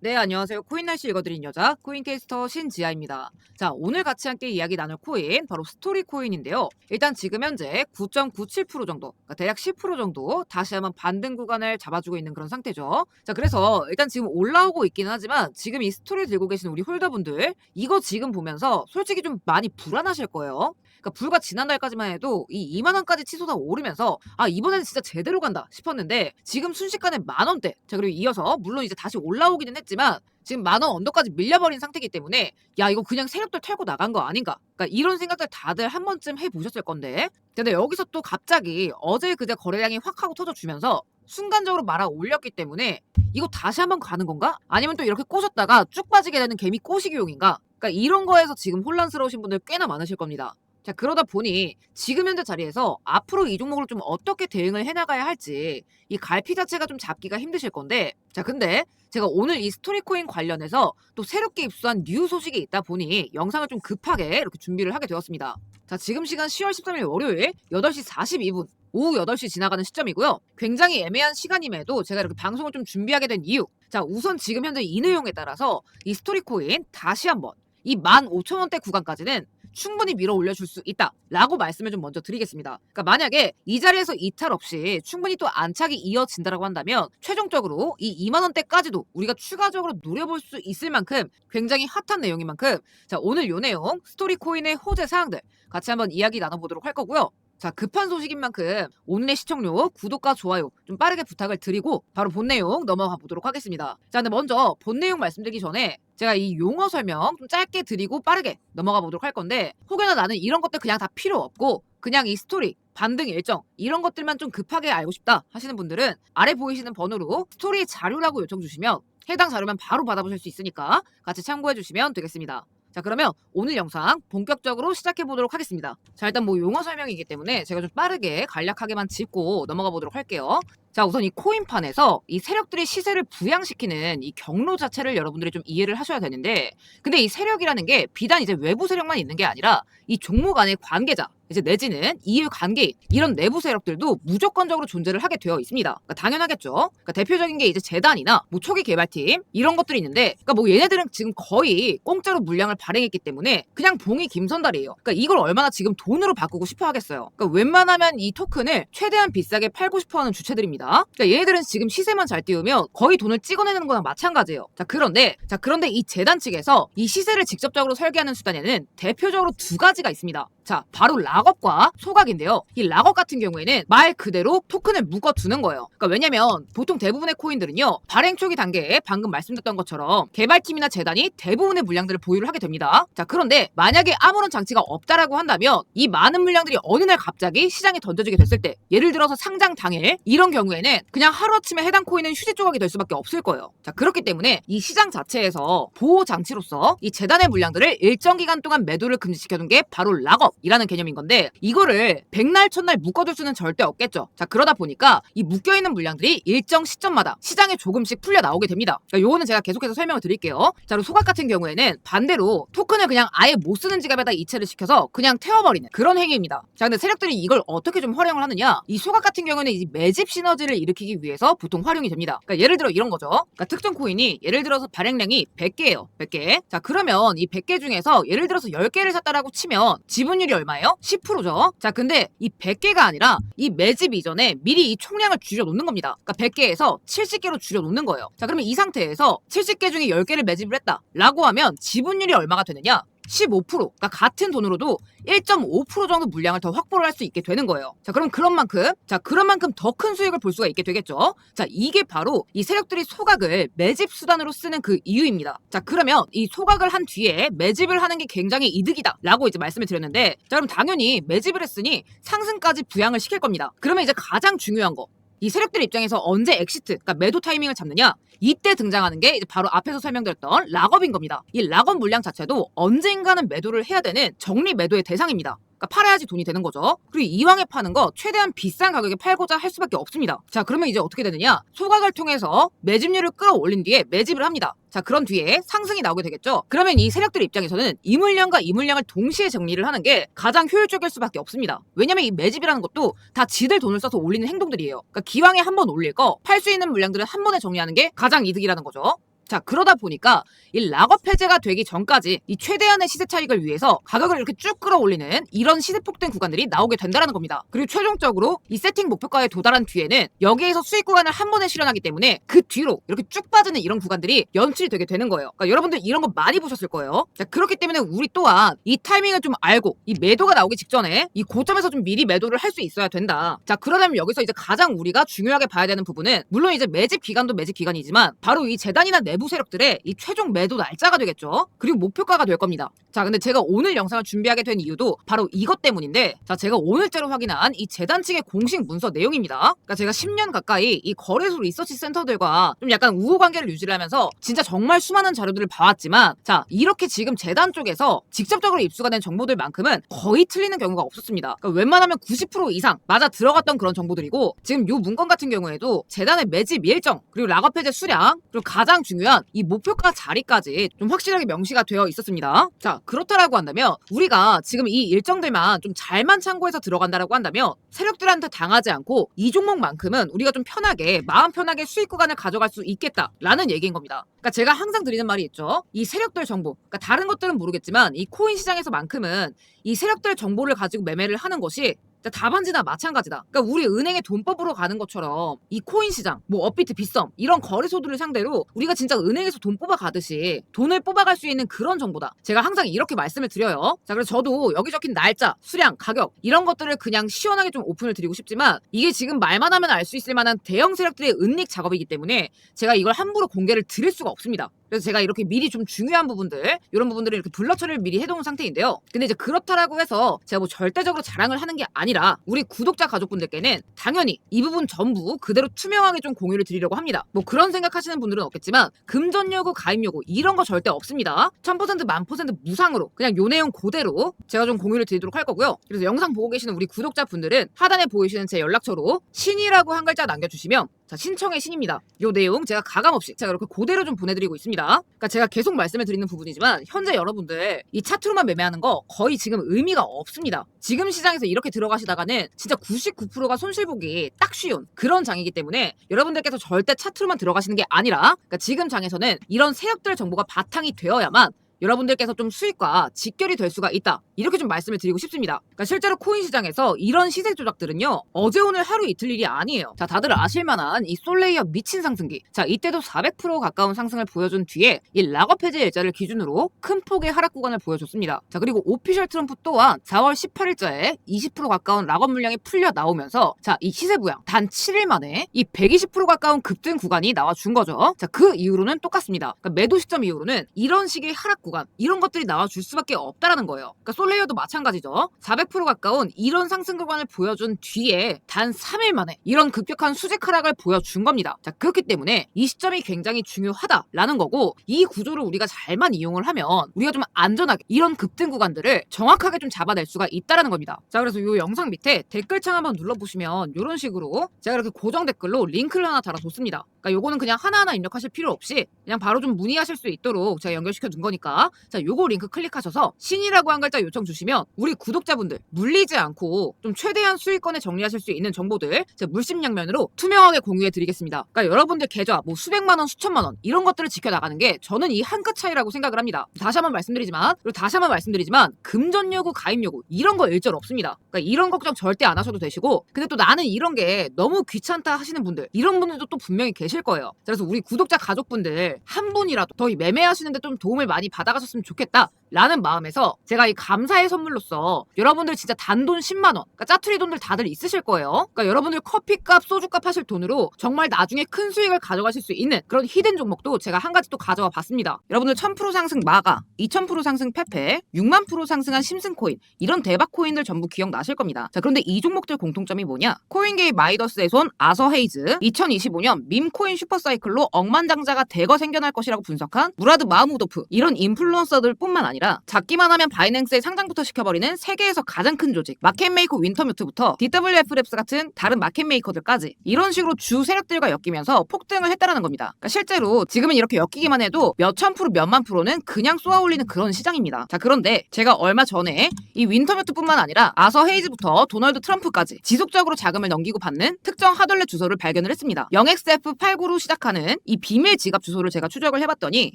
네, 안녕하세요. 코인 날씨 읽어드린 여자, 코인캐스터 신지아입니다. 자, 오늘 같이 함께 이야기 나눌 코인, 바로 스토리 코인인데요. 일단 지금 현재 9.97% 정도, 그러니까 대략 10% 정도 다시 한번 반등 구간을 잡아주고 있는 그런 상태죠. 자, 그래서 일단 지금 올라오고 있기는 하지만 지금 이 스토리 들고 계신 우리 홀더분들, 이거 지금 보면서 솔직히 좀 많이 불안하실 거예요. 그러니까 불과 지난달까지만 해도 이 2만 원까지 치솟아 오르면서 아 이번에는 진짜 제대로 간다 싶었는데 지금 순식간에 만 원대 자 그리고 이어서 물론 이제 다시 올라오기는 했지만 지금 만 원 언더까지 밀려버린 상태이기 때문에 야 이거 그냥 세력들 털고 나간 거 아닌가 그러니까 이런 생각들 다들 한 번쯤 해보셨을 건데 근데 여기서 또 갑자기 어제 그제 거래량이 확 하고 터져주면서 순간적으로 말아 올렸기 때문에 이거 다시 한번 가는 건가? 아니면 또 이렇게 꼬셨다가 쭉 빠지게 되는 개미 꼬시기용인가? 그러니까 이런 거에서 지금 혼란스러우신 분들 꽤나 많으실 겁니다. 자, 그러다 보니 지금 현재 자리에서 앞으로 이 종목을 좀 어떻게 대응을 해나가야 할지 이 갈피 자체가 좀 잡기가 힘드실 건데 자, 근데 제가 오늘 이 스토리코인 관련해서 또 새롭게 입수한 뉴 소식이 있다 보니 영상을 좀 급하게 이렇게 준비를 하게 되었습니다. 자, 지금 시간 10월 13일 월요일 8시 42분 오후 8시 지나가는 시점이고요. 굉장히 애매한 시간임에도 제가 이렇게 방송을 좀 준비하게 된 이유. 자, 우선 지금 현재 이 내용에 따라서 이 스토리코인 다시 한번 이 15,000원대 구간까지는 충분히 밀어 올려줄 수 있다라고 말씀을 좀 먼저 드리겠습니다. 그러니까 만약에 이 자리에서 이탈 없이 충분히 또 안착이 이어진다라고 한다면 최종적으로 이 2만 원대까지도 우리가 추가적으로 노려볼 수 있을 만큼 굉장히 핫한 내용인 만큼 자 오늘 요 내용 스토리 코인의 호재 사항들 같이 한번 이야기 나눠보도록 할 거고요. 자, 급한 소식인 만큼 오늘의 시청료, 구독과 좋아요 좀 빠르게 부탁을 드리고 바로 본 내용 넘어가 보도록 하겠습니다. 자, 근데 먼저 본 내용 말씀드리기 전에 제가 이 용어 설명 좀 짧게 드리고 빠르게 넘어가 보도록 할 건데 혹여나 나는 이런 것들 그냥 다 필요 없고 그냥 이 스토리, 반등 일정 이런 것들만 좀 급하게 알고 싶다 하시는 분들은 아래 보이시는 번호로 스토리 자료라고 요청 주시면 해당 자료만 바로 받아보실 수 있으니까 같이 참고해 주시면 되겠습니다. 자 그러면 오늘 영상 본격적으로 시작해 보도록 하겠습니다. 자 일단 뭐 용어 설명이기 때문에 제가 좀 빠르게 간략하게만 짚고 넘어가 보도록 할게요. 자 우선 이 코인판에서 이 세력들이 시세를 부양시키는 이 경로 자체를 여러분들이 좀 이해를 하셔야 되는데 근데 이 세력이라는 게 비단 이제 외부 세력만 있는 게 아니라 이 종목 안에 관계자 이제 내지는 이해 관계인 이런 내부 세력들도 무조건적으로 존재를 하게 되어 있습니다. 그러니까 당연하겠죠. 그러니까 대표적인 게 이제 재단이나 뭐 초기 개발팀 이런 것들이 있는데 그러니까 뭐 얘네들은 지금 거의 공짜로 물량을 발행했기 때문에 그냥 봉이 김선달이에요. 그러니까 이걸 얼마나 지금 돈으로 바꾸고 싶어 하겠어요. 그러니까 웬만하면 이 토큰을 최대한 비싸게 팔고 싶어하는 주체들입니다. 그러니까 얘네들은 지금 시세만 잘 띄우면 거의 돈을 찍어내는 거랑 마찬가지예요. 자 그런데 자 그런데 이 재단 측에서 이 시세를 직접적으로 설계하는 수단에는 대표적으로 두 가지가 있습니다. 자, 바로 락업과 소각인데요. 이 락업 같은 경우에는 말 그대로 토큰을 묶어두는 거예요. 그러니까 왜냐면 보통 대부분의 코인들은요, 발행 초기 단계에 방금 말씀드렸던 것처럼 개발팀이나 재단이 대부분의 물량들을 보유를 하게 됩니다. 자, 그런데 만약에 아무런 장치가 없다라고 한다면 이 많은 물량들이 어느 날 갑자기 시장에 던져지게 됐을 때 예를 들어서 상장 당일 이런 경우에는 그냥 하루아침에 해당 코인은 휴지 조각이 될 수밖에 없을 거예요. 자, 그렇기 때문에 이 시장 자체에서 보호 장치로서 이 재단의 물량들을 일정 기간 동안 매도를 금지시켜둔 게 바로 락업 이라는 개념인 건데 이거를 백날 첫날 묶어둘 수는 절대 없겠죠. 자 그러다 보니까 이 묶여있는 물량들이 일정 시점마다 시장에 조금씩 풀려 나오게 됩니다. 그러니까 요거는 제가 계속해서 설명을 드릴게요. 자 그리고 소각 같은 경우에는 반대로 토큰을 그냥 아예 못 쓰는 지갑에다 이체를 시켜서 그냥 태워버리는 그런 행위입니다. 자 근데 세력들이 이걸 어떻게 좀 활용을 하느냐 이 소각 같은 경우에는 이 매집 시너지를 일으키기 위해서 보통 활용이 됩니다. 그러니까 예를 들어 이런 거죠. 그러니까 특정 코인이 예를 들어서 발행량이 100개예요. 100개. 자 그러면 이 100개 중에서 예를 들어서 10개를 샀다라고 치면 지분율 지분율이 얼마예요? 10%죠. 자, 근데 이 100개가 아니라 이 매집 이전에 미리 이 총량을 줄여놓는 겁니다. 그러니까 100개에서 70개로 줄여놓는 거예요. 자, 그러면 이 상태에서 70개 중에 10개를 매집을 했다. 라고 하면 지분율이 얼마가 되느냐? 15% 그러니까 같은 돈으로도 1.5% 정도 물량을 더 확보를 할 수 있게 되는 거예요. 자, 그럼 그런 만큼 자, 그런 만큼 더 큰 수익을 볼 수가 있게 되겠죠. 자, 이게 바로 이 세력들이 소각을 매집 수단으로 쓰는 그 이유입니다. 자, 그러면 이 소각을 한 뒤에 매집을 하는 게 굉장히 이득이다라고 이제 말씀을 드렸는데 자, 그럼 당연히 매집을 했으니 상승까지 부양을 시킬 겁니다. 그러면 이제 가장 중요한 거 이 세력들 입장에서 언제 엑시트, 그러니까 매도 타이밍을 잡느냐? 이때 등장하는 게 바로 앞에서 설명드렸던 락업인 겁니다. 이 락업 물량 자체도 언젠가는 매도를 해야 되는 정리 매도의 대상입니다. 그러니까 팔아야지 돈이 되는 거죠. 그리고 이왕에 파는 거 최대한 비싼 가격에 팔고자 할 수밖에 없습니다. 자, 그러면 이제 어떻게 되느냐? 소각을 통해서 매집률을 끌어올린 뒤에 매집을 합니다. 자, 그런 뒤에 상승이 나오게 되겠죠. 그러면 이 세력들 입장에서는 이 물량과 이 물량을 동시에 정리를 하는 게 가장 효율적일 수밖에 없습니다. 왜냐면 이 매집이라는 것도 다 지들 돈을 써서 올리는 행동들이에요. 그러니까 기왕에 한 번 올릴 거 팔 수 있는 물량들을 한 번에 정리하는 게 가장 이득이라는 거죠. 자 그러다 보니까 이 락업 해제가 되기 전까지 이 최대한의 시세 차익을 위해서 가격을 이렇게 쭉 끌어올리는 이런 시세 폭등 구간들이 나오게 된다는 겁니다. 그리고 최종적으로 이 세팅 목표가에 도달한 뒤에는 여기에서 수익 구간을 한 번에 실현하기 때문에 그 뒤로 이렇게 쭉 빠지는 이런 구간들이 연출이 되게 되는 거예요. 그러니까 여러분들 이런 거 많이 보셨을 거예요. 자 그렇기 때문에 우리 또한 이 타이밍을 좀 알고 이 매도가 나오기 직전에 이 고점에서 좀 미리 매도를 할 수 있어야 된다. 자 그러려면 여기서 이제 가장 우리가 중요하게 봐야 되는 부분은 물론 이제 매집 기간도 매집 기간이지만 바로 이 재단이나 내부 세력들의 이 최종 매도 날짜가 되겠죠. 그리고 목표가가 될 겁니다. 자 근데 제가 오늘 영상을 준비하게 된 이유도 바로 이것 때문인데 자 제가 오늘자로 확인한 이 재단 측의 공식 문서 내용입니다. 그러니까 제가 10년 가까이 이 거래소 리서치 센터들과 좀 약간 우호 관계를 유지를 하면서 진짜 정말 수많은 자료들을 봐왔지만 자 이렇게 지금 재단 쪽에서 직접적으로 입수가 된 정보들만큼은 거의 틀리는 경우가 없었습니다. 그러니까 웬만하면 90% 이상 맞아 들어갔던 그런 정보들이고 지금 요 문건 같은 경우에도 재단의 매집 일정 그리고 락업 해제 수량 그리고 가장 중요한 이 목표가 자리까지 좀 확실하게 명시가 되어 있었습니다. 자 그렇다라고 한다면 우리가 지금 이 일정들만 좀 잘만 참고해서 들어간다라고 한다면 세력들한테 당하지 않고 이 종목만큼은 우리가 좀 편하게 마음 편하게 수익 구간을 가져갈 수 있겠다라는 얘기인 겁니다. 그러니까 제가 항상 드리는 말이 있죠. 이 세력들 정보. 그러니까 다른 것들은 모르겠지만 이 코인 시장에서만큼은 이 세력들 정보를 가지고 매매를 하는 것이 답안지나 마찬가지다. 그러니까 우리 은행의 돈법으로 가는 것처럼 이 코인 시장, 뭐 업비트, 빗썸 이런 거래소들을 상대로 우리가 진짜 은행에서 돈 뽑아 가듯이 돈을 뽑아갈 수 있는 그런 정보다. 제가 항상 이렇게 말씀을 드려요. 자, 그래서 저도 여기 적힌 날짜, 수량, 가격 이런 것들을 그냥 시원하게 좀 오픈을 드리고 싶지만 이게 지금 말만 하면 알 수 있을 만한 대형 세력들의 은닉 작업이기 때문에 제가 이걸 함부로 공개를 드릴 수가 없습니다. 그래서 제가 이렇게 미리 좀 중요한 부분들 이런 부분들을 이렇게 블러 처리를 미리 해놓은 상태인데요. 근데 이제 그렇다라고 해서 제가 뭐 절대적으로 자랑을 하는 게 아니라 우리 구독자 가족분들께는 당연히 이 부분 전부 그대로 투명하게 좀 공유를 드리려고 합니다. 뭐 그런 생각하시는 분들은 없겠지만 금전 요구, 가입 요구 이런 거 절대 없습니다. 1000% 만퍼센트 무상으로 그냥 요 내용 그대로 제가 좀 공유를 드리도록 할 거고요. 그래서 영상 보고 계시는 우리 구독자분들은 하단에 보이시는 제 연락처로 신이라고 한 글자 남겨주시면 자 신청의 신입니다. 요 내용 제가 가감 없이 제가 이렇게 그대로 좀 보내드리고 있습니다. 그러니까 제가 계속 말씀을 드리는 부분이지만 현재 여러분들 이 차트로만 매매하는 거 거의 지금 의미가 없습니다. 지금 시장에서 이렇게 들어가시다가는 진짜 99%가 손실보기 딱 쉬운 그런 장이기 때문에 여러분들께서 절대 차트로만 들어가시는 게 아니라 그러니까 지금 장에서는 이런 세력들 정보가 바탕이 되어야만 여러분들께서 좀 수익과 직결이 될 수가 있다. 이렇게 좀 말씀을 드리고 싶습니다. 그러니까 실제로 코인 시장에서 이런 시세 조작들은요. 어제 오늘 하루 이틀 일이 아니에요. 자, 다들 아실 만한 이 솔레이어 미친 상승기. 자, 이때도 400% 가까운 상승을 보여준 뒤에 이 락업 해제 일자를 기준으로 큰 폭의 하락 구간을 보여줬습니다. 자, 그리고 오피셜 트럼프 또한 4월 18일자에 20% 가까운 락업 물량이 풀려 나오면서 자, 이 시세 부양 단 7일 만에 이 120% 가까운 급등 구간이 나와 준 거죠. 자, 그 이후로는 똑같습니다. 그러니까 매도 시점 이후로는 이런 식의 하락 구간 이런 것들이 나와 줄 수밖에 없다라는 거예요. 그러니까 솔레이어도 마찬가지죠. 400% 가까운 이런 상승 구간을 보여준 뒤에 단 3일 만에 이런 급격한 수직 하락을 보여준 겁니다. 자 그렇기 때문에 이 시점이 굉장히 중요하다라는 거고 이 구조를 우리가 잘만 이용을 하면 우리가 좀 안전하게 이런 급등 구간들을 정확하게 좀 잡아낼 수가 있다라는 겁니다. 자 그래서 이 영상 밑에 댓글창 한번 눌러보시면 이런 식으로 제가 이렇게 고정 댓글로 링크를 하나 달아뒀습니다. 그러니까 요거는 그냥 하나하나 입력하실 필요 없이 그냥 바로 좀 문의하실 수 있도록 제가 연결시켜 둔 거니까 자 요거 링크 클릭하셔서 신이라고 한 글자 요청 주시면 우리 구독자분들 물리지 않고 좀 최대한 수익권에 정리하실 수 있는 정보들 제가 물심양면으로 투명하게 공유해 드리겠습니다. 그러니까 여러분들 계좌 뭐 수백만 원, 수천만 원 이런 것들을 지켜나가는 게 저는 이 한 끗 차이라고 생각을 합니다. 다시 한번 말씀드리지만 그리고 다시 한번 말씀드리지만 금전 요구, 가입 요구 이런 거 일절 없습니다. 그러니까 이런 걱정 절대 안 하셔도 되시고 근데 또 나는 이런 게 너무 귀찮다 하시는 분들 이런 분들도 또 분명히 계실 거예요. 그래서 우리 구독자 가족분들 한 분이라도 더이 매매하시는데 좀 도움을 많이 받 아가셨으면 좋겠다. 라는 마음에서 제가 이 감사의 선물로서 여러분들 진짜 단돈 10만 원, 그러니까 짜투리 돈들 다들 있으실 거예요. 그러니까 여러분들 커피값, 소주값 하실 돈으로 정말 나중에 큰 수익을 가져가실 수 있는 그런 히든 종목도 제가 한 가지 또 가져와 봤습니다. 여러분들 1000% 상승 마가, 2000% 상승 페페, 6만 프로 상승한 심슨코인 이런 대박 코인들 전부 기억나실 겁니다. 자 그런데 이 종목들 공통점이 뭐냐? 코인게이 마이더스의 손 아서 헤이즈 2025년 밈코인 슈퍼사이클로 억만장자가 대거 생겨날 것이라고 분석한 무라드 마흐무도프 이런 인플루언서들 뿐만 아니라 아니라 작기만 하면 바이낸스에 상장부터 시켜버리는 세계에서 가장 큰 조직 마켓메이커 윈터뮤트부터 DWF랩스 같은 다른 마켓메이커들까지 이런 식으로 주 세력들과 엮이면서 폭등을 했다라는 겁니다. 그러니까 실제로 지금은 이렇게 엮이기만 해도 몇천 프로 몇만 프로는 그냥 쏘아 올리는 그런 시장입니다. 자 그런데 제가 얼마 전에 이 윈터뮤트뿐만 아니라 아서 헤이즈부터 도널드 트럼프까지 지속적으로 자금을 넘기고 받는 특정 하덜렛 주소를 발견을 했습니다. 0xF89로 시작하는 이 비밀 지갑 주소를 제가 추적을 해봤더니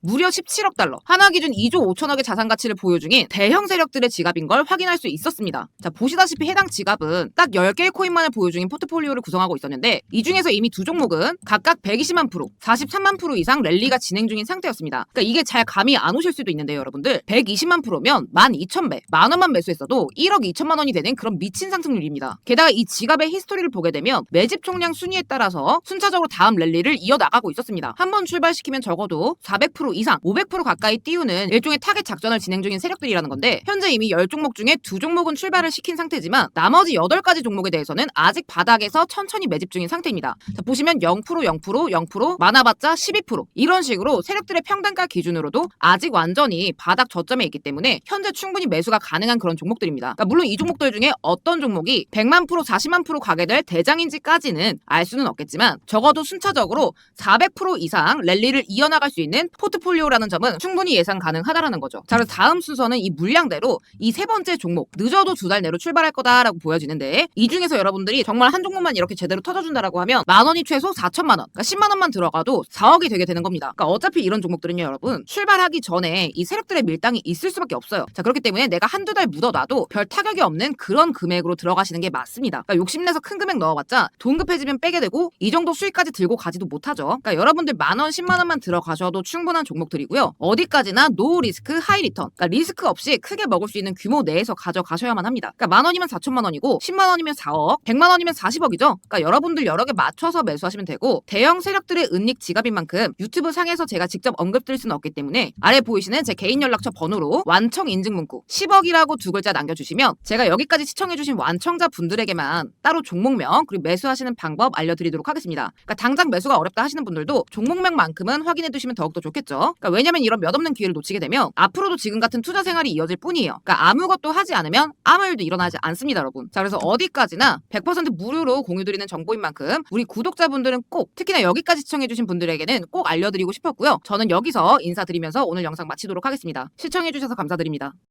무려 17억 달러, 하나 기준 2조 5천억의 자산 가 치를 보유 중인 대형 세력들의 지갑인 걸 확인할 수 있었습니다. 자 보시다시피 해당 지갑은 딱 10개의 코인만을 보유 중인 포트폴리오를 구성하고 있었는데 이 중에서 이미 두 종목은 각각 120만 프로, 43만 프로 이상 랠리가 진행 중인 상태였습니다. 그러니까 이게 잘 감이 안 오실 수도 있는데요, 여러분들. 120만 프로면 12,000배, 만 원만 매수했어도 1억 2천만 원이 되는 그런 미친 상승률입니다. 게다가 이 지갑의 히스토리를 보게 되면 매집 총량 순위에 따라서 순차적으로 다음 랠리를 이어나가고 있었습니다. 한 번 출발시키면 적어도 400% 이상, 500% 가까이 띄우는 일종의 타겟 작전을 진행 중인 세력들이라는 건데 현재 이미 10종목 중에 두 종목은 출발을 시킨 상태지만 나머지 8가지 종목에 대해서는 아직 바닥에서 천천히 매집 중인 상태입니다. 자, 보시면 0%, 0%, 0%, 많아봤자 12% 이런 식으로 세력들의 평단가 기준으로도 아직 완전히 바닥 저점에 있기 때문에 현재 충분히 매수가 가능한 그런 종목들입니다. 그러니까 물론 이 종목들 중에 어떤 종목이 100만 프로, 40만 프로 가게 될 대장인지까지는 알 수는 없겠지만 적어도 순차적으로 400% 이상 랠리를 이어나갈 수 있는 포트폴리오라는 점은 충분히 예상 가능하다라는 거죠. 자, 그래서 다음 순서는 이 물량대로 이 세 번째 종목 늦어도 두 달 내로 출발할 거다라고 보여지는데 이 중에서 여러분들이 정말 한 종목만 이렇게 제대로 터져준다라고 하면 만 원이 최소 4천만 원, 그러니까 10만 원만 들어가도 4억이 되게 되는 겁니다. 그러니까 어차피 이런 종목들은요, 여러분 출발하기 전에 이 세력들의 밀당이 있을 수밖에 없어요. 자, 그렇기 때문에 내가 한두 달 묻어놔도 별 타격이 없는 그런 금액으로 들어가시는 게 맞습니다. 그러니까 욕심내서 큰 금액 넣어봤자 돈 급해지면 빼게 되고 이 정도 수익까지 들고 가지도 못하죠. 그러니까 여러분들 만 원, 10만 원만 들어가셔도 충분한 종목들이고요. 어디까지나 노 리스크 하이 리턴. 그러니까 리스크 없이 크게 먹을 수 있는 규모 내에서 가져가셔야만 합니다. 그러니까 만 원이면 4천만 원이고 10만 원이면 4억, 100만 원이면 40억이죠. 그러니까 여러분들 여러 개 맞춰서 매수하시면 되고 대형 세력들의 은닉 지갑인 만큼 유튜브 상에서 제가 직접 언급드릴 수는 없기 때문에 아래 보이시는 제 개인 연락처 번호로 완청 인증 문구 10억이라고 두 글자 남겨주시면 제가 여기까지 시청해주신 완청자 분들에게만 따로 종목명 그리고 매수하시는 방법 알려드리도록 하겠습니다. 그러니까 당장 매수가 어렵다 하시는 분들도 종목명만큼은 확인해 두시면 더욱더 좋겠죠. 그러니까 왜냐면 이런 몇 없는 기회를 놓치게 되면 앞으로도 지금 같은 투자 생활이 이어질 뿐이에요. 그러니까 아무것도 하지 않으면 아무 일도 일어나지 않습니다, 여러분. 자, 그래서 어디까지나 100% 무료로 공유드리는 정보인 만큼 우리 구독자분들은 꼭 특히나 여기까지 시청해주신 분들에게는 꼭 알려드리고 싶었고요. 저는 여기서 인사드리면서 오늘 영상 마치도록 하겠습니다. 시청해주셔서 감사드립니다.